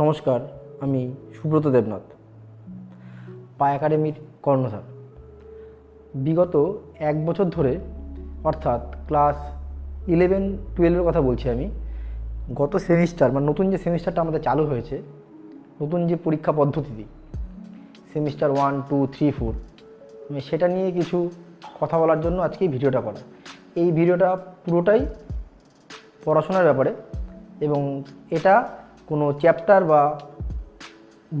নমস্কার, আমি সুব্রত দেবনাথ পা একাডেমির কর্ণধার। বিগত এক বছর ধরে, অর্থাৎ ক্লাস ইলেভেন টুয়েলভের কথা বলছি আমি, গত সেমিস্টার মানে নতুন যে সেমিস্টারটা আমাদের চালু হয়েছে, নতুন যে পরীক্ষা পদ্ধতি semester one, two, three, four, আমি সেটা নিয়ে কিছু কথা বলার জন্য আজকে ভিডিওটা করা। এই ভিডিওটা পুরোটাই পড়াশোনার ব্যাপারে এবং এটা কোনো চ্যাপ্টার বা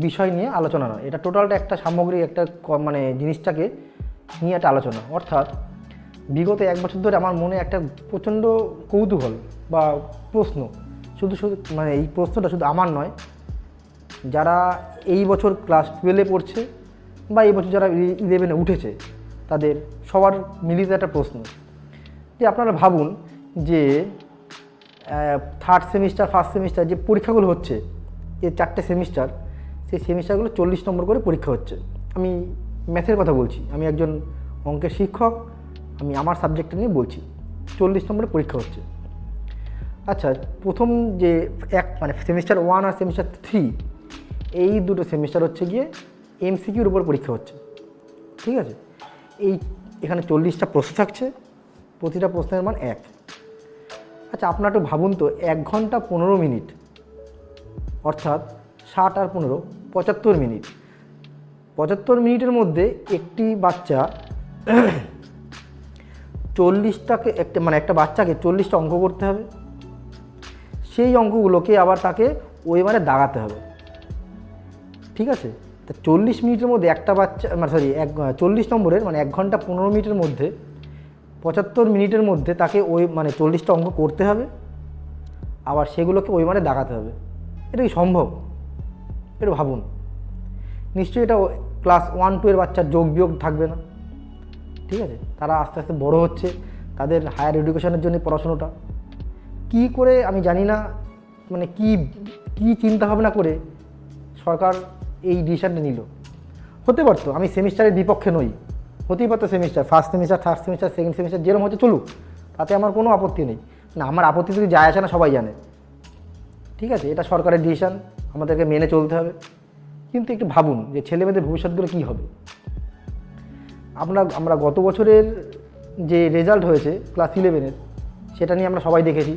বিষয় নিয়ে আলোচনা নয়। এটা টোটালটা একটা সামগ্রিক একটা মানে জিনিসটাকে নিয়ে একটা আলোচনা। অর্থাৎ বিগত এক বছর ধরে আমার মনে একটা প্রচণ্ড কৌতূহল বা প্রশ্ন। শুধু শুধু মানে এই প্রশ্নটা শুধু আমার নয়, যারা এই বছর ক্লাস টুয়েলভে পড়ছে বা এই বছর যারা ইলেভেনে উঠেছে, তাদের সবার মিলিত একটা প্রশ্ন। যে আপনারা ভাবুন যে থার্ড সেমিস্টার ফার্স্ট সেমিস্টার যে পরীক্ষাগুলো হচ্ছে, যে চারটে সেমিস্টার সেই সেমিস্টারগুলো চল্লিশ নম্বর করে পরীক্ষা হচ্ছে। আমি ম্যাথের কথা বলছি। আমি একজন অঙ্কের শিক্ষক, আমি আমার সাবজেক্টটা নিয়ে বলছি। চল্লিশ নম্বরে পরীক্ষা হচ্ছে। আচ্ছা প্রথম যে এক মানে সেমিস্টার ওয়ান আর সেমিস্টার থ্রি এই দুটো সেমিস্টার হচ্ছে গিয়ে এমসিকিউর উপর পরীক্ষা হচ্ছে। ঠিক আছে? এই এখানে চল্লিশটা প্রশ্ন থাকছে। প্রতিটা প্রশ্নের মান এক। আচ্ছা আপনার একটু ভাবুন তো, এক ঘণ্টা পনেরো মিনিট, অর্থাৎ ষাট আর পনেরো, পঁচাত্তর মিনিট। পঁচাত্তর মিনিটের মধ্যে একটি বাচ্চা চল্লিশটাকে, একটা মানে একটা বাচ্চাকে চল্লিশটা অঙ্ক করতে হবে। সেই অঙ্কগুলোকে আবার তাকে ওই মানে দাগাতে হবে। ঠিক আছে? তা চল্লিশ মিনিটের মধ্যে একটা বাচ্চা মানে সরি, এক, চল্লিশ নম্বরের মানে এক ঘণ্টা পনেরো মিনিটের মধ্যে পঁচাত্তর মিনিটের মধ্যে তাকে ওই মানে চল্লিশটা অঙ্ক করতে হবে, আবার সেগুলোকে ওই মানে দাগাতে হবে। এটা কি সম্ভব? এটা ভাবুন। নিশ্চয়ই এটা ক্লাস ওয়ান টু এর বাচ্চার যোগ বিয়োগ থাকবে না। ঠিক আছে? তারা আস্তে আস্তে বড় হচ্ছে, তাদের হায়ার এডুকেশনের জন্য পড়াশোনাটা। কি করে আমি জানি না মানে কি কি চিন্তা ভাবনা করে সরকার এই ডিসিশনটা নিল? হতে পারতো, আমি সেমিস্টারের বিপক্ষে নই। হতেই পারতো semester first semester third semester second semester যেরকম হচ্ছে চলুক, তাতে আমার কোনো আপত্তি নেই। না, আমার আপত্তি যদি যায় আসে না, সবাই জানে। ঠিক আছে, এটা সরকারের ডিসিশান আমাদেরকে মেনে চলতে হবে। কিন্তু একটু ভাবুন যে ছেলেমেয়েদের ভবিষ্যৎগুলো কী হবে। আমরা আমরা গত বছরের যে রেজাল্ট হয়েছে ক্লাস ইলেভেনের সেটা নিয়ে আমরা সবাই দেখেছি।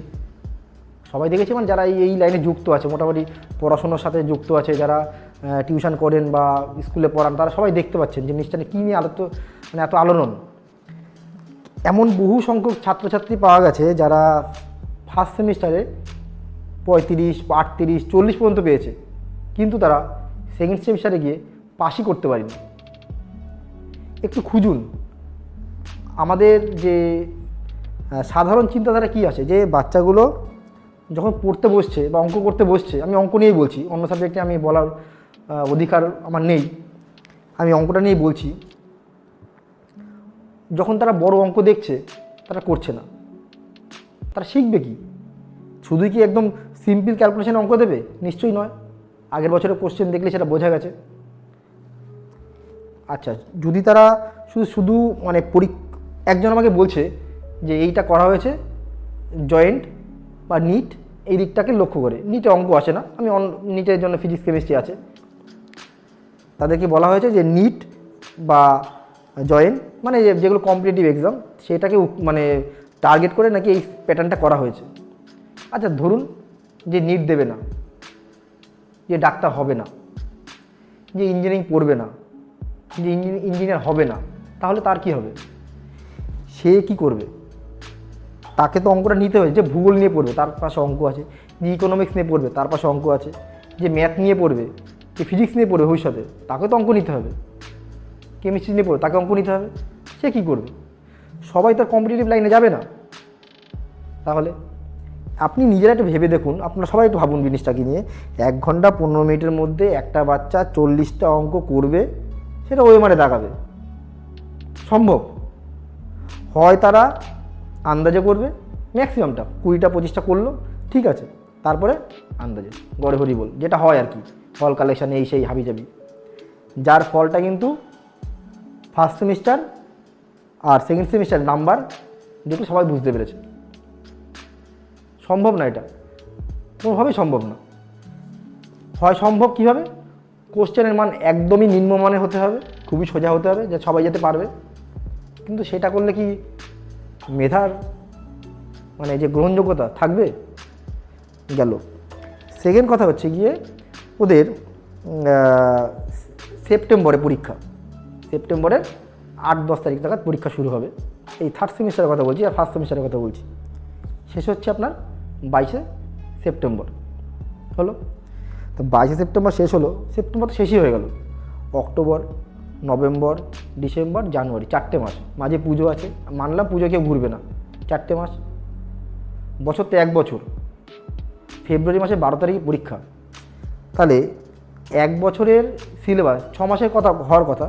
সবাই দেখেছি মানে যারা এই লাইনে যুক্ত আছে, মোটামুটি পড়াশোনার সাথে যুক্ত আছে, যারা টিউশন করেন বা স্কুলে পড়ান, তারা সবাই দেখতে পাচ্ছেন যে নিয়ে কী নিয়ে আলো মানে এত আলোড়ন। এমন বহু সংখ্যক ছাত্রছাত্রী পাওয়া গেছে যারা ফার্স্ট সেমিস্টারে পঁয়ত্রিশ, আটত্রিশ, চল্লিশ পর্যন্ত পেয়েছে। কিন্তু তারা সেকেন্ড সেমিস্টারে গিয়ে পাশই করতে পারেনি। একটু খুঁজুন। আমাদের যে সাধারণ চিন্তাধারা কী আছে? যে বাচ্চাগুলো যখন পড়তে বসছে বা অঙ্ক করতে বসছে, আমি অঙ্ক নিয়েই বলছি, অন্য সাবজেক্টে আমি বলার অধিকার আমার নেই। আমি অঙ্কটা নিয়েই বলছি, যখন তারা বড় অঙ্ক দেখছে, তারা করছে না। তারা শিখবে কি? শুধুই কি একদম সিম্পল ক্যালকুলেশন অঙ্ক দেবে? নিশ্চয়ই নয়। আগের বছরের কোশ্চেন দেখলে সেটা বোঝা গেছে। আচ্ছা যদি তারা শুধু শুধু মানে পরি একজন আমাকে বলছে যে এইটা করা হয়েছে জয়েন্ট বা নিট এই দিকটাকে লক্ষ্য করে। নিটে অঙ্ক আসে না। আমি নিটের জন্য ফিজিক্স কেমিস্ট্রি আছে। তাদেরকে বলা হয়েছে যে নিট বা জয়েন্ট মানে যেগুলো কম্পিটিটিভ এক্সাম সেটাকে মানে টার্গেট করে নাকি এই প্যাটার্নটা করা হয়েছে। আচ্ছা ধরুন যে নিট দেবে না, যে ডাক্তার হবে না, যে ইঞ্জিনিয়ারিং পড়বে না, যে ইঞ্জিনিয়ার হবে না, তাহলে তার কি হবে? সে কি করবে? তাকে তো অঙ্কটা নিতে হবে যে ভূগোল নিয়ে পড়বে, তার পাশে অঙ্ক আছে, যে ইকোনমিক্স নিয়ে পড়বে, তার পাশে অঙ্ক আছে, যে ম্যাথ নিয়ে পড়বে যে ফিজিক্স নিয়ে পড়বে ভবিষ্যতে, তাকে তো অঙ্ক নিতে হবে। কেমিস্ট্রি নিয়ে পড়বে, তাকে অঙ্ক নিতে হবে। সে কী করবে? সবাই তার কম্পিটিটিভ লাইনে যাবে না। তাহলে আপনি নিজেরা একটু ভেবে দেখুন, আপনারা সবাই একটু ভাবুন জিনিসটাকে নিয়ে। এক ঘণ্টা পনেরো মিনিটের মধ্যে একটা বাচ্চা চল্লিশটা অঙ্ক করবে, সেটা ওই মানে দাগাবে সম্ভব। হয় তারা আন্দাজে করবে ম্যাক্সিমামটা কুড়িটা, পঁচিশটা করল, ঠিক আছে। তারপরে আন্দাজে গড়ে হরি বল, যেটা হয় আর কি, ফল কালেকশান এই সেই হাবি জাবি যার ফলটা কিন্তু ফার্স্ট সেমিস্টার আর সেকেন্ড সেমিস্টার নাম্বার দুটো সবাই বুঝতে পেরেছে। সম্ভব না এটা। কোনোভাবেই সম্ভব না। হয় সম্ভব কীভাবে? কোশ্চেনের মান একদমই নিম্নমানের হতে হবে, খুবই সোজা হতে হবে, যে সবাই যেতে পারবে। কিন্তু সেটা করলে কি মেধার মানে যে গ্রহণযোগ্যতা থাকবে? গেল। সেকেন্ড কথা হচ্ছে গিয়ে ওদের সেপ্টেম্বরে পরীক্ষা। সেপ্টেম্বরের আট দশ তারিখ নাগাদ পরীক্ষা শুরু হবে। এই থার্ড সেমিস্টারের কথা বলছি আর ফার্স্ট সেমিস্টারের কথা বলছি। শেষ হচ্ছে আপনার বাইশে সেপ্টেম্বর। হলো? তো বাইশে সেপ্টেম্বর শেষ হলো, সেপ্টেম্বর তো শেষই হয়ে গেল। অক্টোবর, নভেম্বর, ডিসেম্বর, জানুয়ারি, চারটে মাস। মাঝে পুজো আছে। মানলাম পুজো কেউ ঘুরবে না। চারটে মাস। বছর তো এক বছর। ফেব্রুয়ারি মাসে বারো তারিখে পরীক্ষা। তাহলে এক বছরের সিলেবাস ছ মাসের কথা হওয়ার কথা,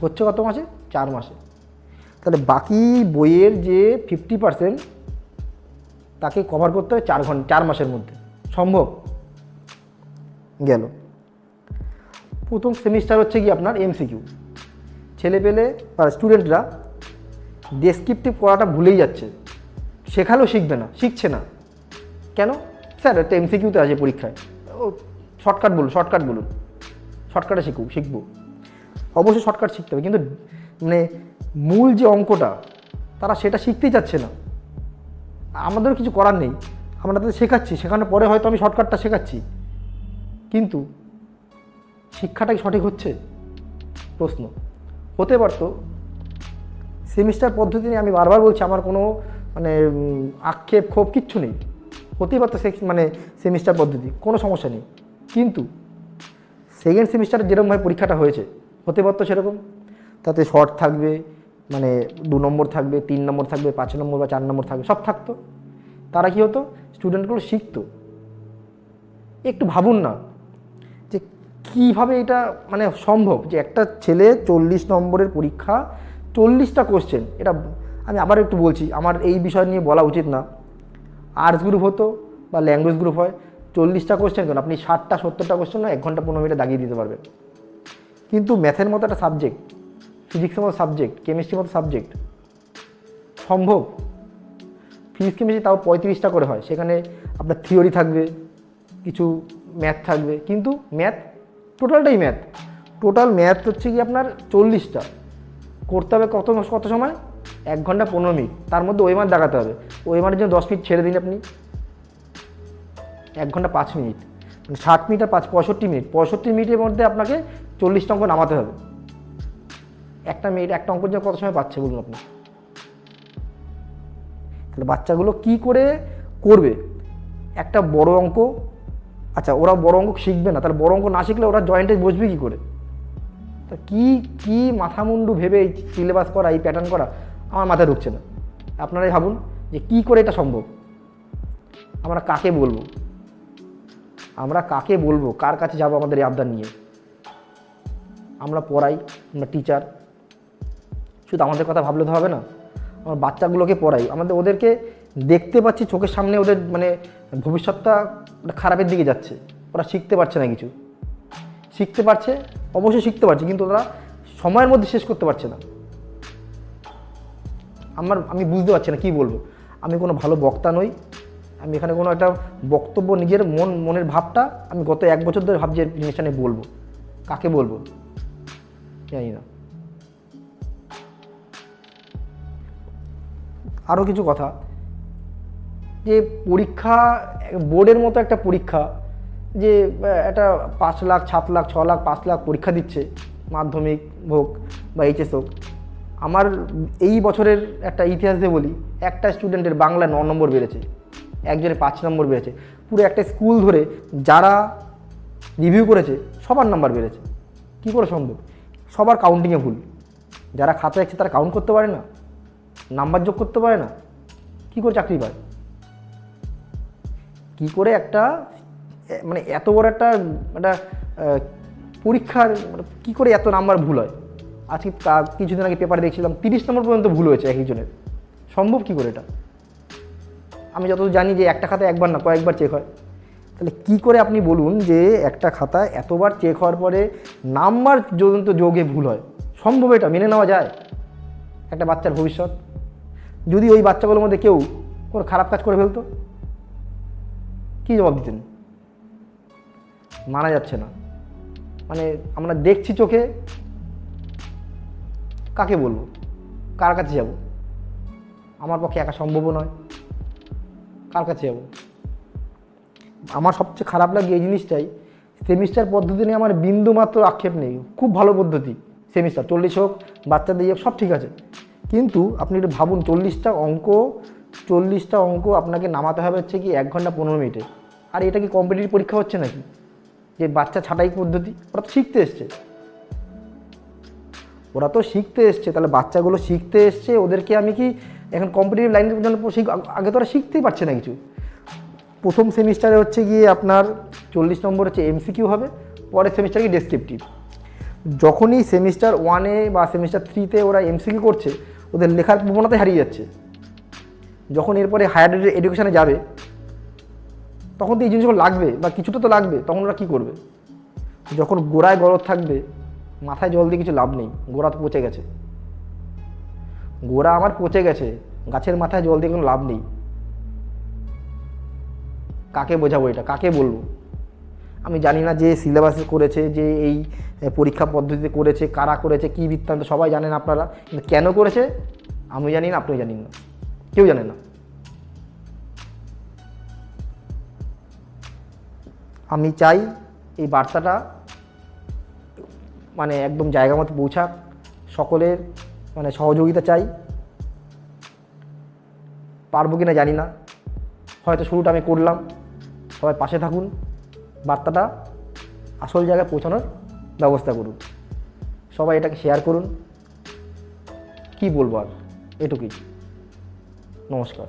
হচ্ছে কত মাসে? চার মাসে। তাহলে বাকি বইয়ের যে ফিফটি পার্সেন্ট তাকে কভার করতে হবে চার ঘণ্টা চার মাসের মধ্যে। সম্ভব? গেল। প্রথম সেমিস্টার হচ্ছে কি আপনার এমসিকিউ ছেলে পেলে, আর স্টুডেন্টরা ডেসক্রিপটিভ করাটা ভুলেই যাচ্ছে। শেখালেও শিখবে না, শিখছে না। কেন? স্যার, একটা এমসিকিউতে আছে পরীক্ষায়। ও শর্টকাট বলুন শর্টকাট বলুন। শর্টকাটে শিখুক, শিখব। অবশ্যই শর্টকাট শিখতে হবে, কিন্তু মানে মূল যে অঙ্কটা, তারা সেটা শিখতেই চাচ্ছে না। আমাদেরও কিছু করার নেই। আমরা তাদের শেখাচ্ছি, শেখানোর পরে হয়তো আমি শর্টকাটটা শেখাচ্ছি। কিন্তু শিক্ষাটা কি সঠিক হচ্ছে? প্রশ্ন। হতে পারতো। সেমিস্টার পদ্ধতি নিয়ে আমি বারবার বলছি, আমার কোনো মানে আক্ষেপ, ক্ষোভ কিচ্ছু নেই। হতেই পারতো সেক- মানে সেমিস্টার পদ্ধতি, কোনো সমস্যা নেই। কিন্তু সেকেন্ড সেমিস্টারে যেরকমভাবে পরীক্ষাটা হয়েছে, হতে পারতো সেরকম। তাতে শর্ট থাকবে মানে দু নম্বর থাকবে, তিন নম্বর থাকবে, পাঁচ নম্বর বা চার নম্বর থাকবে, সব থাকতো। তারা কি হতো? স্টুডেন্টগুলো শিখতো। একটু ভাবুন না যে কীভাবে এটা মানে সম্ভব যে একটা ছেলে চল্লিশ নম্বরের পরীক্ষা, চল্লিশটা কোশ্চেন এটা আমি আবার একটু বলছি, আমার এই বিষয় নিয়ে বলা উচিত না। আর্টস গ্রুপ হতো বা ল্যাঙ্গুয়েজ গ্রুপ হয়, চল্লিশটা কোশ্চেন কেন? আপনি ষাটটা, সত্তরটা কোশ্চেন এক ঘণ্টা পনেরো মিনিটে দাগিয়ে দিতে পারবেন। কিন্তু ম্যাথের মতো একটা সাবজেক্ট ফিজিক্সের মতো সাবজেক্ট কেমিস্ট্রির মতো সাবজেক্ট সম্ভব? ফিজিক্স কেমিস্ট্রি তাও পঁয়ত্রিশটা করে হয়। সেখানে আপনার থিওরি থাকবে, কিছু ম্যাথ থাকবে। কিন্তু ম্যাথ টোটালটাই ম্যাথ টোটাল ম্যাথ হচ্ছে কি আপনার চল্লিশটা। করতে হবে কত কত সময়? এক ঘণ্টা পনেরো মিনিট। তার মধ্যে ওই মার দেখাতে হবে। ওই মারের জন্য দশ মিনিট ছেড়ে দিন আপনি। এক ঘণ্টা পাঁচ মিনিট। মানে ষাট মিনিট আর পাঁচ, পঁয়ষট্টি মিনিট। পঁয়ষট্টি মিনিটের মধ্যে আপনাকে চল্লিশটা অঙ্ক নামাতে হবে। একটা মিনিট একটা অঙ্কের জন্য কত সময় পাচ্ছে বলুন আপনি? তাহলে বাচ্চাগুলো কি করে করবে? একটা বড় অঙ্ক। আচ্ছা ওরা বড় অঙ্ক শিখবে না। তাহলে বড় অঙ্ক না শিখলে ওরা জয়েন্টে বসবে কি করে? তা কি কি মাথা মুন্ডু ভেবে এই সিলেবাস করা, এই প্যাটার্ন করা? আমার মাথায় ঢুকছে না। আপনারাই ভাবুন যে কি করে এটা সম্ভব। আমরা কাকে বলব? আমরা কাকে বলব? কার কাছে যাব আমাদের এই আবদার নিয়ে? আমরা পড়াই, আমরা টিচার শুধু আমাদের কথা ভাবলে তো হবে না। আমার বাচ্চাগুলোকে পড়াই। আমাদের ওদেরকে দেখতে পাচ্ছি, চোখের সামনে ওদের মানে ভবিষ্যৎটা খারাপের দিকে যাচ্ছে। ওরা শিখতে পারছে না কিছু। শিখতে পারছে, অবশ্যই শিখতে পারছে, কিন্তু ওরা সময়ের মধ্যে শেষ করতে পারছে না। আমার, আমি বুঝতে পারছি না কী বলব। আমি কোনো ভালো বক্তা নই। আমি এখানে কোনো একটা বক্তব্য নিজের মন, মনের ভাবটা আমি গত এক বছর ধরে ভাবছি জিনিসটা নিয়ে বলব। কাকে বলব? জানি না। আরও কিছু কথা। যে পরীক্ষা, বোর্ডের মতো একটা পরীক্ষা, যে একটা পাঁচ লাখ, সাত লাখ, ছ লাখ, পাঁচ লাখ পরীক্ষা দিচ্ছে, মাধ্যমিক হোক বা এইচএস হোক। আমার এই বছরের একটা ইতিহাস দিয়ে বলি, একটা স্টুডেন্টের বাংলা ন নম্বর বেড়েছে, একজনের পাঁচ নম্বর বেড়েছে। পুরো একটা স্কুল ধরে যারা রিভিউ করেছে, সবার নাম্বার বেড়েছে। কী করে সম্ভব? সবার কাউন্টিংয়ে ভুল। যারা খাতা আছে তারা কাউন্ট করতে পারে না নাম্বার যোগ করতে পারে না, কী করে চাকরি পায়? কী করে একটা মানে এত বড় একটা একটা পরীক্ষার মানে কী করে এত নাম্বার ভুল হয়? আজকে কিছুদিন আগে পেপারে দেখছিলাম, তিরিশ নম্বর পর্যন্ত ভুল হয়েছে একজনের। সম্ভব কী করে এটা? আমি যতদূর জানি যে একটা খাতা একবার না, কয়েকবার চেক হয়। তাহলে কি করে আপনি বলুন যে একটা খাতা এতবার চেক হওয়ার পরে নাম্বার পর্যন্ত যোগে ভুল হয়? সম্ভব এটা, মেনে নেওয়া যায়। একটা বাচ্চার ভবিষ্যৎ। যদি ওই বাচ্চাগুলোর মধ্যে কেউ কোনো খারাপ কাজ করে ফেলতো, কী জবাব দিতেন? মানা যাচ্ছে না। মানে আমরা দেখছি চোখে কাকে বলব? কার কাছে যাব? আমার পক্ষে একা সম্ভব নয়। কার কাছে যাব? আমার সবচেয়ে খারাপ লাগে এই জিনিসটাই, সেমিস্টার পদ্ধতি নিয়ে আমার বিন্দু মাত্র আক্ষেপ নেই। খুব ভালো পদ্ধতি সেমিস্টার, চল্লিশ হোক বাচ্চাদের হোক, সব ঠিক আছে। কিন্তু আপনি একটু ভাবুন, চল্লিশটা অঙ্ক চল্লিশটা অঙ্ক আপনাকে নামাতে হবে হচ্ছে কি এক ঘণ্টা পনেরো মিনিটে। আর এটা কি কম্পিটিটিভ পরীক্ষা হচ্ছে নাকি? যে বাচ্চা ছাটাই পদ্ধতি, ওরা তো শিখতে এসছে। ওরা তো শিখতে এসছে, তাহলে বাচ্চাগুলো শিখতে এসছে, ওদেরকে আমি কি এখন কম্পিটিটিভ লাইনের আগে তো ওরা শিখতেই পারছে না কিছু। প্রথম সেমিস্টারে হচ্ছে গিয়ে আপনার চল্লিশ নম্বর হচ্ছে এমসিকিউ হবে, পরের সেমিস্টার কি ডেসক্রিপটিভ যখনই সেমিস্টার ওয়ানে বা সেমিস্টার থ্রিতে ওরা এমসিকিউ করছে, ওদের লেখার প্রবণতা হারিয়ে যাচ্ছে। যখন এরপরে হায়ার এডুকেশানে যাবে, তখন তো এই জিনিসগুলো লাগবে বা কিছুটা তো লাগবে, তখন ওরা কী করবে? যখন গোড়ায় গরদ থাকবে মাথায় জল দিয়ে কিছু লাভ নেই, গোড়া তো পচে গেছে। গোড়া আমার পচে গেছে, গাছের মাথায় জল দিয়ে কোনো লাভ নেই। কাকে বোঝাবো এটা? কাকে বলব? আমি জানি না যে সিলেবাসে করেছে, যে এই পরীক্ষা পদ্ধতিতে করেছে, কারা করেছে, কী বৃত্তান্ত, সবাই জানেন আপনারা। কিন্তু কেন করেছে? আমি জানি না আপনি জানেন না। কেউ জানে না। আমি চাই এই বার্তাটা মানে একদম জায়গা মতো পৌঁছাক, সকলের মানে সহযোগিতা চাই। পারব কি না জানি না। হয়তো শুরুটা আমি করলাম। সবাই পাশে থাকুন। বার্তাটা আসল জায়গায় পৌঁছানোর ব্যবস্থা করুন। সবাই এটাকে শেয়ার করুন। কি বলব আর? এটুকুই। নমস্কার।